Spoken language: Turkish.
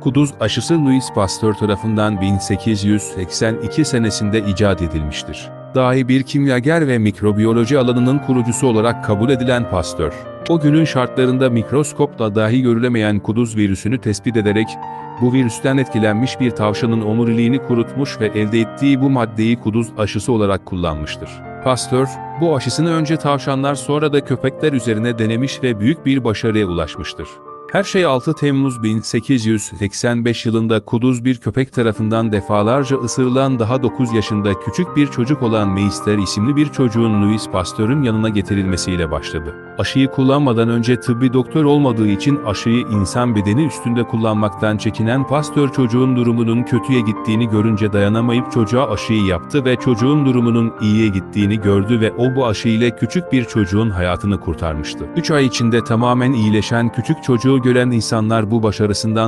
Kuduz aşısı Louis Pasteur tarafından 1882 senesinde icat edilmiştir. Dahi bir kimyager ve mikrobiyoloji alanının kurucusu olarak kabul edilen Pasteur, o günün şartlarında mikroskopla dahi görülemeyen kuduz virüsünü tespit ederek, bu virüsten etkilenmiş bir tavşanın omuriliğini kurutmuş ve elde ettiği bu maddeyi kuduz aşısı olarak kullanmıştır. Pasteur, bu aşısını önce tavşanlar sonra da köpekler üzerine denemiş ve büyük bir başarıya ulaşmıştır. Her şey 6 Temmuz 1885 yılında kuduz bir köpek tarafından defalarca ısırılan daha 9 yaşında küçük bir çocuk olan Meister isimli bir çocuğun Louis Pasteur'ün yanına getirilmesiyle başladı. Aşıyı kullanmadan önce tıbbi doktor olmadığı için aşıyı insan bedeni üstünde kullanmaktan çekinen Pasteur çocuğun durumunun kötüye gittiğini görünce dayanamayıp çocuğa aşıyı yaptı ve çocuğun durumunun iyiye gittiğini gördü ve o bu aşı ile küçük bir çocuğun hayatını kurtarmıştı. 3 ay içinde tamamen iyileşen küçük çocuğu gören insanlar bu başarısından